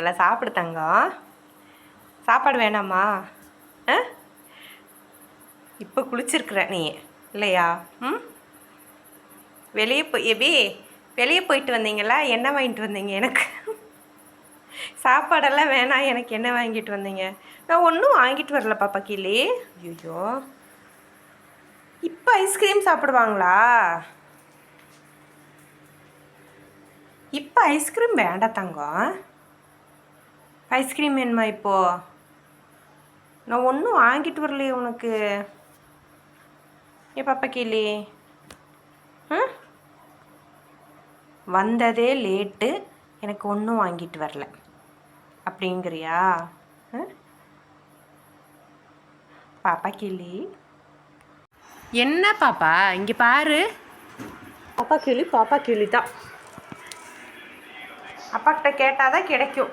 இல்லை சாப்பிடு தங்கம். சாப்பாடு வேணாமா? ஆ? இப்போ குளிச்சிருக்கிற நீ இல்லையா? ம்? வெளியே போய் எபி வெளியே போயிட்டு வந்தீங்களா? என்ன வாங்கிட்டு வந்தீங்க எனக்கு? சாப்பாடெல்லாம் வேணாம் எனக்கு என்ன வாங்கிட்டு வந்தீங்க? நான் ஒன்றும் வாங்கிட்டு வரல பாப்பா கிளி. ஐயோ இப்போ ஐஸ்கிரீம் சாப்பிடுவாங்களா? இப்போ ஐஸ்கிரீம் வேண்டாம் தங்கம். ஐஸ்கிரீம் வேணுமா இப்போ? நான் ஒன்றும் வாங்கிட்டு வரலையே உனக்கு. ஏ பாப்பா கிளி வந்ததே லேட்டு. எனக்கு ஒன்றும் வாங்கிட்டு வரல. அப்படிங்கிறியா? பாப்பா கிளி என்ன பாப்பா? இங்கே பாரு. பாப்பா கிளி பாப்பா கிளி தான். அப்பா கிட்ட கேட்டால் தான் கிடைக்கும்.